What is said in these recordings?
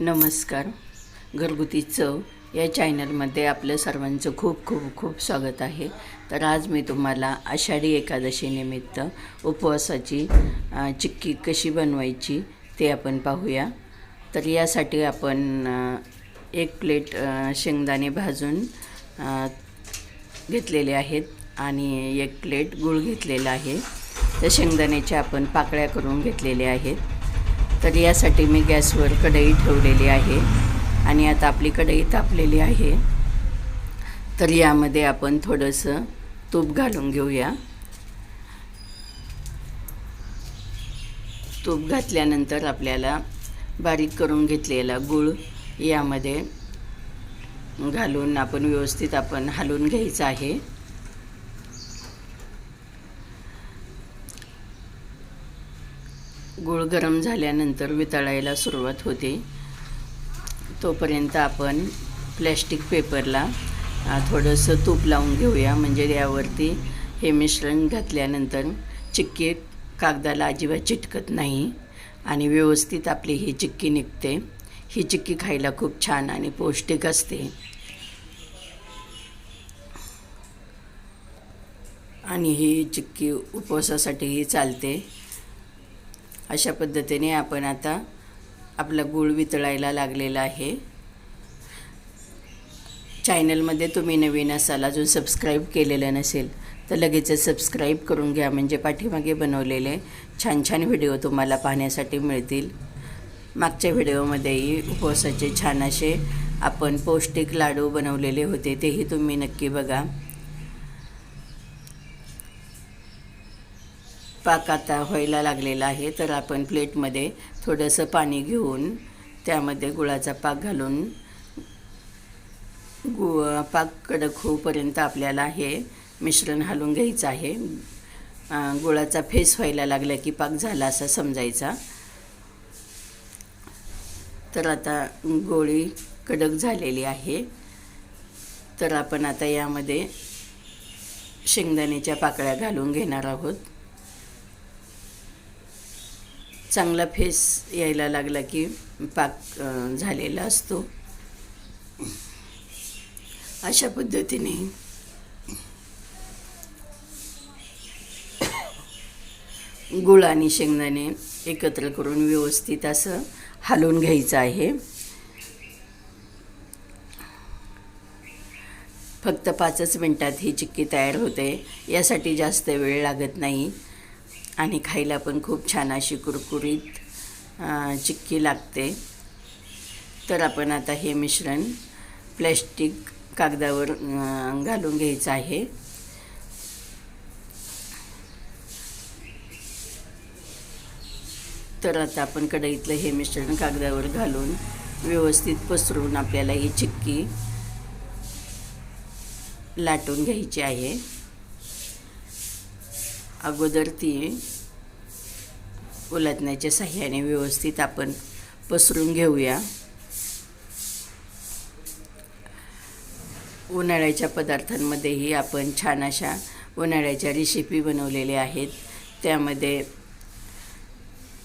नमस्कार. घरगुती चव या चॅनलमध्ये आपलं सर्वांचं खूप खूप खूप स्वागत आहे. तर आज मी तुम्हाला आषाढी एकादशीनिमित्त उपवासाची चिक्की कशी बनवायची ते आपण पाहूया. तर यासाठी आपण एक प्लेट शेंगदाणे भाजून घेतलेले आहेत आणि एक प्लेट गूळ घेतलेला आहे. त्या शेंगदाण्याच्या आपण पाकळ्या करून घेतलेल्या आहेत. तर यासाठी मी गॅसवर कढई ठेवलेली आहे आणि आता आपली कढई तापलेली आहे. तर यामध्ये आपण थोडंसं तूप घालून घेऊया. तूप घातल्यानंतर आपल्याला बारीक करून घेतलेला गूळ यामध्ये घालून आपण व्यवस्थित आपण हलवून घ्यायचं आहे. गूळ गरम झाल्यानंतर वितळायला सुरुवात होते. तोपर्यंत आपण प्लॅस्टिक पेपरला थोडंसं तूप लावून घेऊया. म्हणजे यावरती हे मिश्रण घातल्यानंतर चिक्की कागदाला अजिबात चिटकत नाही आणि व्यवस्थित आपली ही चिक्की निघते. ही चिक्की खायला खूप छान आणि पौष्टिक असते. आणि ही चिक्की उपवासासाठीही चालते. अशा पद्धतीने आपण आता आपला गूळ वितळायला लागलेला आहे. चॅनलमध्ये तुम्ही नवीन असाल अजून सबस्क्राईब केलेलं नसेल तर लगेचच सबस्क्राईब करून घ्या. म्हणजे पाठीमागे बनवलेले छान छान व्हिडिओ तुम्हाला पाहण्यासाठी मिळतील. मागच्या व्हिडिओमध्येही उपवासाचे छान असे आपण पौष्टिक लाडू बनवलेले होते तेही तुम्ही नक्की बघा. पाक आता व्हायला लागलेला आहे तर आपण प्लेटमध्ये थोडंसं पाणी घेऊन त्यामध्ये गुळाचा पाक घालून गु पाक कडक होऊपर्यंत आपल्याला हे मिश्रण हलवून घ्यायचं आहे. गुळाचा फेस व्हायला लागला की पाक झाला असा समजायचा. तर आता गोळी कडक झालेली आहे. तर आपण आता यामध्ये शेंगदाण्याच्या पाकळ्या घालून घेणार आहोत. चांगला फेस यायला लागला की पाक झालेला असतो. अशा पद्धतीने. गुळ आणि शेंगदाणे एकत्र करून व्यवस्थित असं हलवून घ्यायचं आहे. फक्त पाचच मिनटात ही चिक्की तयार होते. यासाठी जास्त वेळ लागत नाही. आणि खायला पण खूप छान अशी कुरकुरीत चिक्की लागते. तर आपण आता हे मिश्रण प्लॅस्टिक कागदावर घालून घ्यायचं आहे. तर आता आपण कढईतलं हे मिश्रण कागदावर घालून व्यवस्थित पसरून आपल्याला ही चिक्की लाटून घ्यायची आहे. अगोदर ती उलटण्याच्या साह्याने व्यवस्थित आपण पसरून घेऊया. उन्हाळ्याच्या पदार्थांमध्येही आपण छान अशा उन्हाळ्याच्या रेसिपी बनवलेल्या आहेत. त्यामध्ये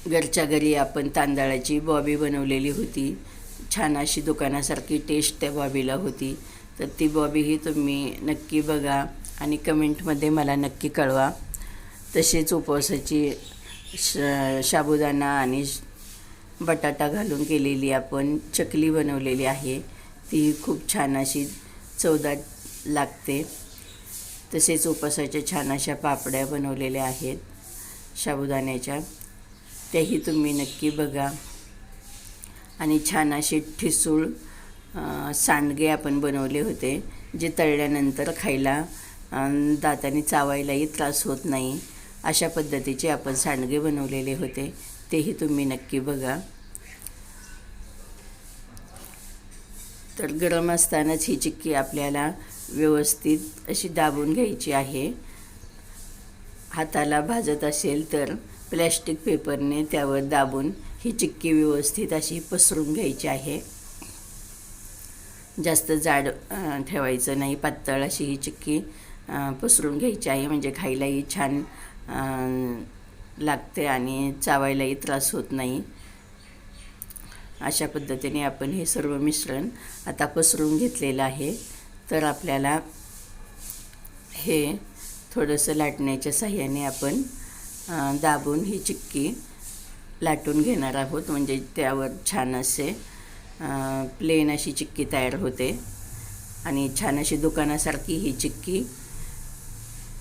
घरच्या घरी आपण तांदळाची बॉबी बनवलेली होती. छान अशी दुकानासारखी टेस्ट त्या बॉबीला होती. तर ती बॉबीही तुम्ही नक्की बघा आणि कमेंटमध्ये मला नक्की कळवा. तसेच उपवासाची श साबुदाणा आणि बटाटा घालून केलेली आपण चकली बनवलेली आहे. ती खूप छान अशी चवदार लागते. तसेच उपवासाच्या छान अशा पापड्या बनवलेल्या आहेत साबुदाण्याच्या. त्याही तुम्ही नक्की बघा. आणि छान असे ठिसूळ सांडगे आपण बनवले होते जे तळल्यानंतर खायला दाताने चावायलाही त्रास होत नाही. अशा पद्धतीचे आपण सांडगे बनवलेले होते. तेही तुम्ही नक्की बघा. तर गरम असतानाच ही चिक्की आपल्याला व्यवस्थित अशी दाबून घ्यायची आहे. हाताला भाजत असेल तर प्लॅस्टिक पेपरने त्यावर दाबून ही चिक्की व्यवस्थित अशी पसरून घ्यायची आहे. जास्त जाड ठेवायचं नाही. पातळ अशी ही चिक्की पसरून घ्यायची आहे. म्हणजे खायलाही छान लागते आणि चावायलाही त्रास होत नाही. अशा पद्धतीने आपण हे सर्व मिश्रण आता पसरून घेतलेलं आहे. तर आपल्याला हे थोडंसं लाटण्याच्या साह्याने आपण दाबून ही चिक्की लाटून घेणार आहोत. म्हणजे त्यावर छान असे प्लेन अशी चिक्की तयार होते. आणि छान अशी दुकानासारखी ही चिक्की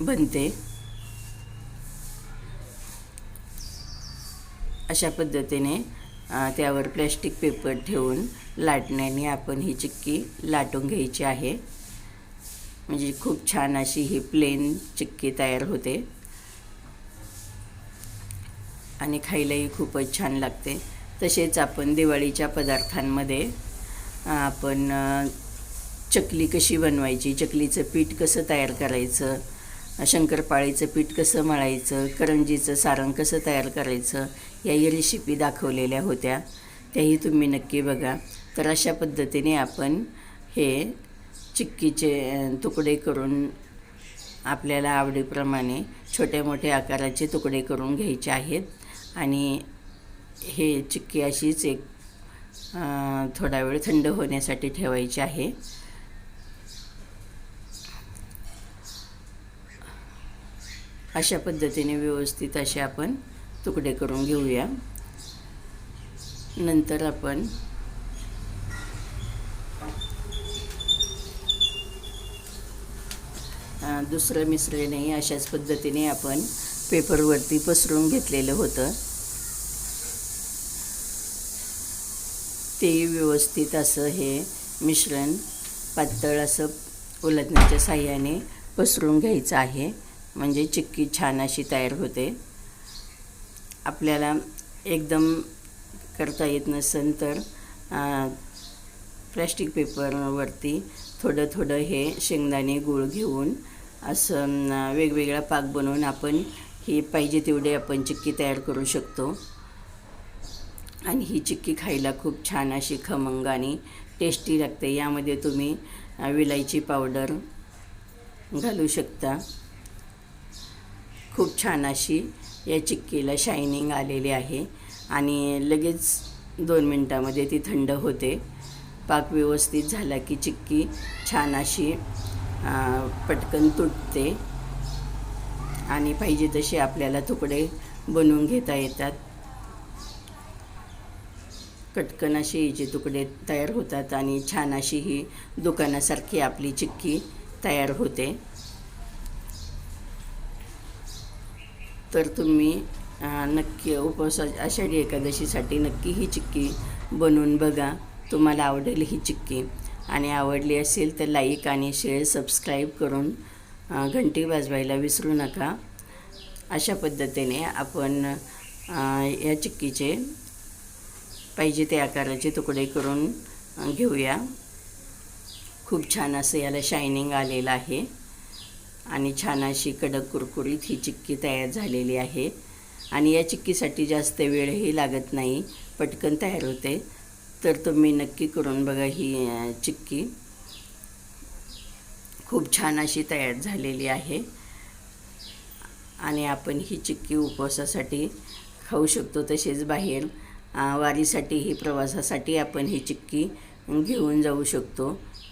बनते. अशा पद्धतीने त्यावर प्लॅस्टिक पेपर ठेवून लाटण्याने आपण ही चिक्की लाटून घ्यायची आहे. म्हणजे खूप छान अशी ही प्लेन चिक्की तयार होते. आणि खायलाही खूपच छान लागते. तसेच आपण दिवाळीच्या पदार्थांमध्ये आपण चकली कशी बनवायची चकलीचं पीठ कसं तयार करायचं शंकरपाळीचं पीठ कसं मळायचं करंजीचं सारण कसं तयार करायचं याही रेसिपी दाखवलेल्या होत्या. त्याही तुम्ही नक्की बघा. तर अशा पद्धतीने आपण हे चिक्कीचे तुकडे करून आपल्याला आवडीप्रमाणे छोटे मोठे आकाराचे तुकडे करून घ्यायचे आहेत. आणि हे चिक्की अशीच एक थोडा वेळ थंड होण्यासाठी ठेवायची आहे. अशा पद्धतीने व्यवस्थित असे आपण तुकडे करून घेऊया. नंतर आपण दुसरं दुसरं मिश्रणही अशाच पद्धतीने आपण पेपरवरती पसरून घेतलेलं होतं. तेही व्यवस्थित असं हे मिश्रण पातळ असं उलटण्याच्या साह्याने पसरून घ्यायचं आहे. म्हणजे चिक्की छान अशी तयार होते. आपल्याला एकदम करता येत नसेल तर प्लॅस्टिक पेपरवरती थोडं थोडं हे शेंगदाणे गूळ घेऊन असं वेगवेगळा पाक बनवून आपण ही पाहिजे तेवढे आपण चिक्की तयार करू शकतो. आणि ही चिक्की खायला खूप छान अशी खमंग आणि टेस्टी लागते. यामध्ये तुम्ही विलायची पावडर घालू शकता. खूप छान अशी या चिक्कीला शायनिंग आलेली आहे. आणि लगेच दोन मिनटामध्ये ती थंड होते. पाक व्यवस्थित झाला की चिक्की छान अशी पटकन तुटते. आणि पाहिजे तसे आपल्याला तुकडे बनवून घेता येतात. कटकन असे हिचे तुकडे तयार होतात आणि छान अशी ही दुकानासारखी आपली चिक्की तयार होते. तर तुम्ही नक्की उपवासा आषाढी एकादशीसाठी नक्की ही चिक्की बनवून बघा. तुम्हाला आवडेल ही चिक्की. आणि आवडली असेल तर लाईक आणि शेअर सबस्क्राईब करून घंटी वाजवायला विसरू नका. अशा पद्धतीने आपण या चिक्कीचे पाहिजे ते आकाराचे तुकडे करून घेऊया. खूप छान असं याला शायनिंग आलेलं आहे. आणि छान अशी कडक कुरकुरीत ही चिक्की तयार झालेली आहे. आणि या चिक्कीसाठी जास्त वेळही लागत नाही. पटकन तयार होते. तर तुम्ही नक्की करून बघा ही चिक्की. खूप छान अशी तयार झालेली आहे. आणि आपण ही चिक्की उपवासासाठी खाऊ शकतो तसेच बाहेर वारीसाठी ही प्रवासासाठी आपण ही चिक्की घेऊन जाऊ शकतो.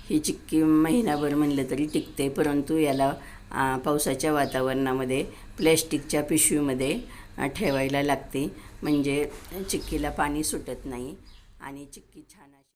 ही चिक्की महिनाभर म्हणलं तरी टिकते परंतु याला पावसाच्या वातावरणामध्ये प्लॅस्टिकच्या पिशवीमध्ये ठेवायला लागते. म्हणजे चिक्कीला पाणी सुटत नाही आणि चिक्की छान